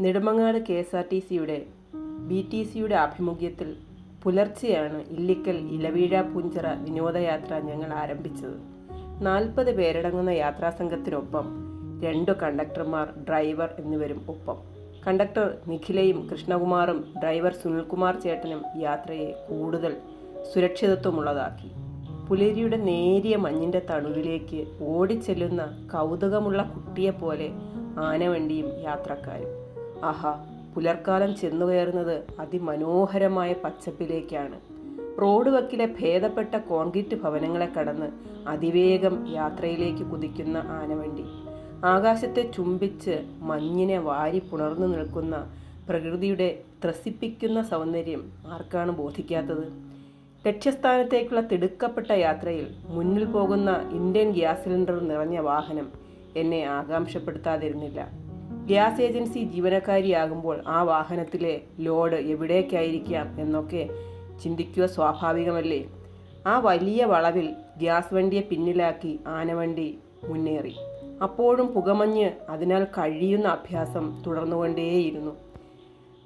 Nedumangad K S R T സിയുടെ B T സിയുടെ ആഭിമുഖ്യത്തിൽ പുലർച്ചെയാണ് ഇല്ലിക്കൽ ഇലവീഴ പൂഞ്ചിറ വിനോദയാത്ര ഞങ്ങൾ ആരംഭിച്ചത്. നാൽപ്പത് പേരടങ്ങുന്ന യാത്രാസംഘത്തിനൊപ്പം രണ്ടു കണ്ടക്ടർമാർ ഡ്രൈവർ എന്നിവരും ഒപ്പം. കണ്ടക്ടർ നിഖിലയും കൃഷ്ണകുമാറും ഡ്രൈവർ സുനിൽകുമാർ ചേട്ടനും യാത്രയെ കൂടുതൽ സുരക്ഷിതത്വമുള്ളതാക്കി. പുലരിയുടെ നേരിയ മഞ്ഞിന്റെ തണുവിലേക്ക് ഓടിച്ചെല്ലുന്ന കൗതുകമുള്ള കുട്ടിയെപ്പോലെ ആനവണ്ടിയും യാത്രക്കാരും. ആഹാ പുലർക്കാലം ചെന്നുകയറുന്നത് അതിമനോഹരമായ പച്ചപ്പിലേക്കാണ്. റോഡ് വക്കിലെ ഭേദപ്പെട്ട കോൺക്രീറ്റ് ഭവനങ്ങളെ കടന്ന് അതിവേഗം യാത്രയിലേക്ക് കുതിക്കുന്ന ആനവണ്ടി. ആകാശത്തെ ചുംബിച്ച് മഞ്ഞിനെ വാരി പുണർന്നു നിൽക്കുന്ന പ്രകൃതിയുടെ ത്രസിപ്പിക്കുന്ന സൗന്ദര്യം ആർക്കാണ് ബോധിക്കാത്തത്? ലക്ഷ്യസ്ഥാനത്തേക്കുള്ള തിടുക്കപ്പെട്ട യാത്രയിൽ മുന്നിൽ പോകുന്ന ഇന്ത്യൻ ഗ്യാസ് സിലിണ്ടർ നിറഞ്ഞ വാഹനം എന്നെ ആകാംക്ഷപ്പെടുത്താതിരുന്നില്ല. ഗ്യാസ് ഏജൻസി ജീവനക്കാരിയാകുമ്പോൾ ആ വാഹനത്തിലെ ലോഡ് എവിടേക്കായിരിക്കാം എന്നൊക്കെ ചിന്തിക്കുക സ്വാഭാവികമല്ലേ? ആ വലിയ വളവിൽ ഗ്യാസ് വണ്ടിയെ പിന്നിലാക്കി ആനവണ്ടി മുന്നേറി. അപ്പോഴും പുകമഞ്ഞ് അതിനാൽ കഴിയുന്ന അഭ്യാസം തുടർന്നുകൊണ്ടേയിരുന്നു.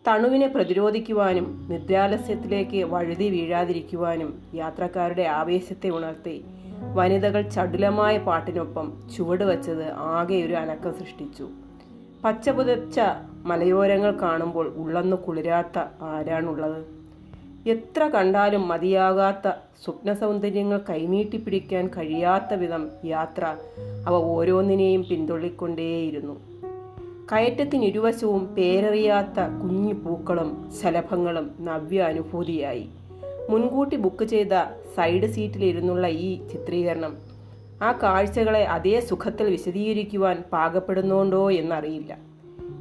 തണുവിനെ പ്രതിരോധിക്കുവാനും നിദ്രാലസ്യത്തിലേക്ക് വഴുതി വീഴാതിരിക്കുവാനും യാത്രക്കാരുടെ ആവേശത്തെ ഉണർത്തി വനിതകൾ ചടുലമായ പാട്ടിനൊപ്പം ചുവട് വച്ചത് ആകെ ഒരു അനക്കം സൃഷ്ടിച്ചു. പച്ച പുതച്ച മലയോരങ്ങൾ കാണുമ്പോൾ ഉള്ളെന്ന് കുളിരാത്ത ആരാണുള്ളത്? എത്ര കണ്ടാലും മതിയാകാത്ത സ്വപ്ന സൗന്ദര്യങ്ങൾ കൈനീട്ടിപ്പിടിക്കാൻ കഴിയാത്ത വിധം യാത്ര അവ ഓരോന്നിനെയും പിന്തുള്ളിക്കൊണ്ടേയിരുന്നു. കയറ്റത്തിനിരുവശവും പേരറിയാത്ത കുഞ്ഞു പൂക്കളും ശലഭങ്ങളും നവ്യ അനുഭൂതിയായി മുൻകൂട്ടി ബുക്ക് ചെയ്ത സൈഡ് സീറ്റിലിരുന്നുള്ള ഈ ചിത്രീകരണം ആ കാഴ്ചകളെ അതേ സുഖത്തിൽ വിശദീകരിക്കുവാൻ പാകപ്പെടുന്നുണ്ടോ എന്നറിയില്ല.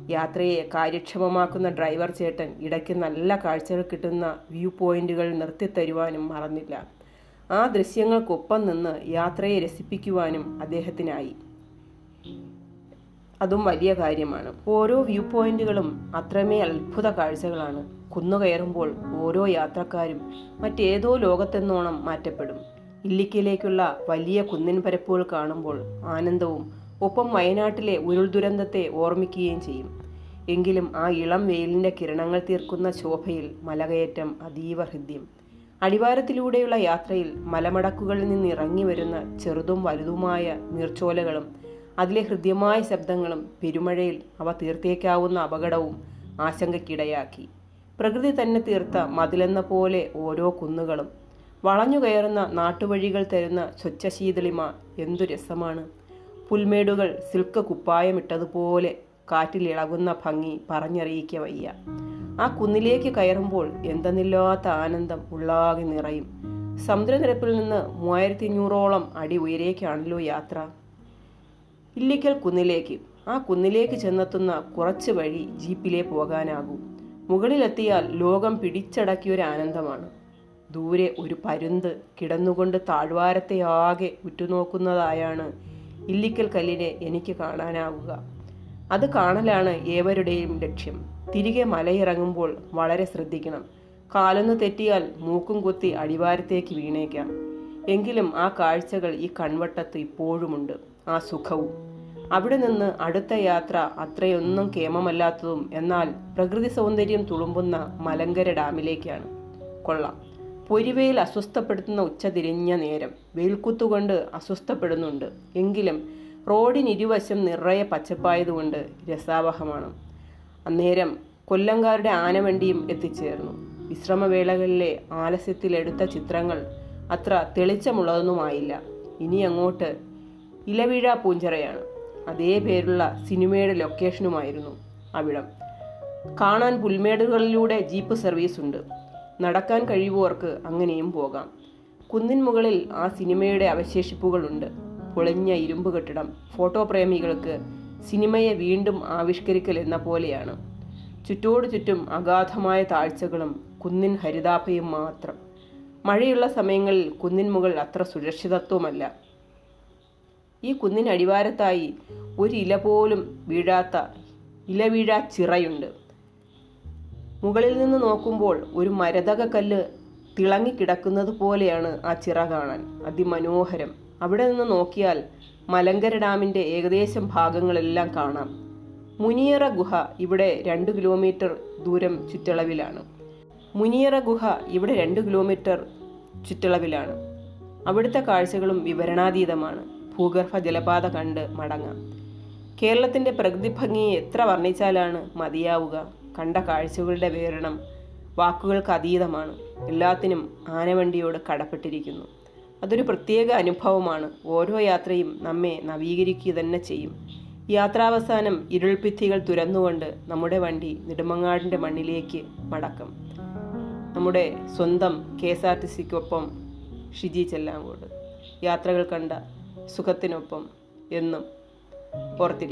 യാത്രയെ കാര്യക്ഷമമാക്കുന്ന ഡ്രൈവർ ചേട്ടൻ ഇടയ്ക്ക് നല്ല കാഴ്ചകൾ കിട്ടുന്ന വ്യൂ പോയിന്റുകൾ നിർത്തിത്തരുവാനും മറന്നില്ല. ആ ദൃശ്യങ്ങൾക്കൊപ്പം നിന്ന് യാത്രയെ രസിപ്പിക്കുവാനും അദ്ദേഹത്തിനായി. അതും വലിയ കാര്യമാണ്. ഓരോ വ്യൂ പോയിന്റുകളും അത്രമേ അത്ഭുത കാഴ്ചകളാണ്. കുന്നുകയറുമ്പോൾ ഓരോ യാത്രക്കാരും മറ്റേതോ ലോകത്തെന്നോണം മാറ്റപ്പെടും. ഇല്ലിക്കയിലേക്കുള്ള വലിയ കുന്നിൻ പരപ്പുകൾ കാണുമ്പോൾ ആനന്ദവും ഒപ്പം വയനാട്ടിലെ ഉരുൾ ദുരന്തത്തെ ഓർമ്മിക്കുകയും ചെയ്യും. എങ്കിലും ആ ഇളം വെയിലിന്റെ കിരണങ്ങൾ തീർക്കുന്ന ശോഭയിൽ മലകയറ്റം അതീവ ഹൃദ്യം. അടിവാരത്തിലൂടെയുള്ള യാത്രയിൽ മലമടക്കുകളിൽ നിന്ന് ഇറങ്ങി വരുന്ന ചെറുതും വലുതുമായ നീർച്ചോലകളും അതിലെ ഹൃദ്യമായ ശബ്ദങ്ങളും പെരുമഴയിൽ അവ തീർത്തേക്കാവുന്ന അപകടവും ആശങ്കയ്ക്കിടയാക്കി. പ്രകൃതി തന്നെ തീർത്ത മതിലെന്ന പോലെ ഓരോ കുന്നുകളും വളഞ്ഞു കയറുന്ന നാട്ടുവഴികൾ തരുന്ന സ്വച്ഛശീതളിമ എന്തു രസമാണ്. പുൽമേടുകൾ സിൽക്ക് കുപ്പായമിട്ടതുപോലെ കാറ്റിലിളകുന്ന ഭംഗി പറഞ്ഞറിയിക്ക വയ്യ. ആ കുന്നിലേക്ക് കയറുമ്പോൾ എന്തെന്നില്ലാത്ത ആനന്ദം ഉള്ളാകെ നിറയും. സമുദ്രനിരപ്പിൽ നിന്ന് മൂവായിരത്തി അഞ്ഞൂറോളം അടി ഉയരേക്കാണല്ലോ യാത്ര. ഇല്ലിക്കൽ കുന്നിലേക്ക്. ആ കുന്നിലേക്ക് ചെന്നെത്തുന്ന കുറച്ച് വഴി ജീപ്പിലേ പോകാനാകും. മുകളിലെത്തിയാൽ ലോകം പിടിച്ചടക്കിയൊരു ആനന്ദമാണ് ദൂരെ ഒരു പരുന്ത് കിടന്നുകൊണ്ട് താഴ്വാരത്തെ ആകെ ഉറ്റുനോക്കുന്നതായാണ് ഇല്ലിക്കൽ കല്ലിനെ എനിക്ക് കാണാനാവുക. അത് കാണലാണ് ഏവരുടെയും ലക്ഷ്യം. തിരികെ മലയിറങ്ങുമ്പോൾ വളരെ ശ്രദ്ധിക്കണം. കാലൊന്ന് തെറ്റിയാൽ മൂക്കും കുത്തി അടിവാരത്തേക്ക് വീണേക്കാം. എങ്കിലും ആ കാഴ്ചകൾ ഈ കൺവട്ടത്ത് ഇപ്പോഴുമുണ്ട്. ആ സുഖവും. അവിടെ നിന്ന് അടുത്ത യാത്ര അത്രയൊന്നും കേമമല്ലാത്തതും എന്നാൽ പ്രകൃതി സൗന്ദര്യം തുളുമ്പുന്ന മലങ്കര ഡാമിലേക്കാണ്. കൊള്ളാം. പൊരിവയിൽ അസ്വസ്ഥപ്പെടുത്തുന്ന ഉച്ച തിരിഞ്ഞ നേരം വെയിൽക്കുത്തുകൊണ്ട് അസ്വസ്ഥപ്പെടുന്നുണ്ട്. എങ്കിലും റോഡിനിരുവശം നിറയെ പച്ചപ്പായതുകൊണ്ട് രസാവഹമാണ്. അന്നേരം കൊല്ലങ്കാരുടെ ആനവണ്ടിയും എത്തിച്ചേർന്നു. വിശ്രമവേളകളിലെ ആലസ്യത്തിലെടുത്ത ചിത്രങ്ങൾ അത്ര തെളിച്ചമുള്ളതൊന്നുമായില്ല. ഇനി അങ്ങോട്ട് ഇലവീഴ പൂഞ്ചിറയാണ്. അതേ പേരുള്ള സിനിമയുടെ ലൊക്കേഷനുമായിരുന്നു അവിടം. കാണാൻ പുൽമേടുകളിലൂടെ ജീപ്പ് സർവീസ് ഉണ്ട് നടക്കാൻ കഴിയുവോർക്ക് അങ്ങനെയും പോകാം. കുന്നിൻ മുകളിൽ ആ സിനിമയുടെ അവശേഷിപ്പുകളുണ്ട്. പൊളിഞ്ഞ ഇരുമ്പ് കെട്ടിടം ഫോട്ടോ പ്രേമികൾക്ക് സിനിമയെ വീണ്ടും ആവിഷ്കരിക്കൽ എന്ന പോലെയാണ്. ചുറ്റോടു ചുറ്റും അഗാധമായ താഴ്ചകളും കുന്നിൻ ഹരിതാഭയും മാത്രം. മഴയുള്ള സമയങ്ങളിൽ കുന്നിൻ മുകൾ അത്ര സുരക്ഷിതത്വമല്ല. ഈ കുന്നിനടിവാരത്തായി ഒരു ഇല പോലും വീഴാത്ത ഇല വീഴാ ചിറയുണ്ട്. മുകളിൽ നിന്ന് നോക്കുമ്പോൾ ഒരു മരതക കല്ല് തിളങ്ങിക്കിടക്കുന്നത് പോലെയാണ് ആ ചിറ കാണാൻ. അതിമനോഹരം. അവിടെ നിന്ന് നോക്കിയാൽ മലങ്കര ഡാമിന്റെ ഏകദേശം ഭാഗങ്ങളെല്ലാം കാണാം. മുനിയറ ഗുഹ ഇവിടെ രണ്ട് കിലോമീറ്റർ ദൂരം ചുറ്റളവിലാണ്. മുനിയറ ഗുഹ ഇവിടെ രണ്ട് കിലോമീറ്റർ ചുറ്റളവിലാണ്. അവിടുത്തെ കാഴ്ചകളും വിവരണാതീതമാണ്. ഭൂഗർഭ ജലപാത കണ്ട് മടങ്ങാം. കേരളത്തിന്റെ പ്രകൃതി ഭംഗിയെ എത്ര വർണിച്ചാലാണ് മതിയാവുക? കണ്ട കാഴ്ചകളുടെ വിവരണം വാക്കുകൾക്ക് അതീതമാണ്. എല്ലാത്തിനും ആനവണ്ടിയോട് കടപ്പെട്ടിരിക്കുന്നു. അതൊരു പ്രത്യേക അനുഭവമാണ്. ഓരോ യാത്രയും നമ്മെ നവീകരിക്കുക തന്നെ ചെയ്യും. യാത്രാവസാനം ഇരുൾഭിത്തികൾ തുരന്നുകൊണ്ട് നമ്മുടെ വണ്ടി നെടുമങ്ങാടിന്റെ മണ്ണിലേക്ക് മടക്കും. നമ്മുടെ സ്വന്തം കെ എസ് ആർ ടി സിക്കൊപ്പം ഷിജി ചെല്ലാങ്കോട്. യാത്രകൾ കണ്ട സുഖത്തിനൊപ്പം എന്നും ഓർത്തിരിക്കും.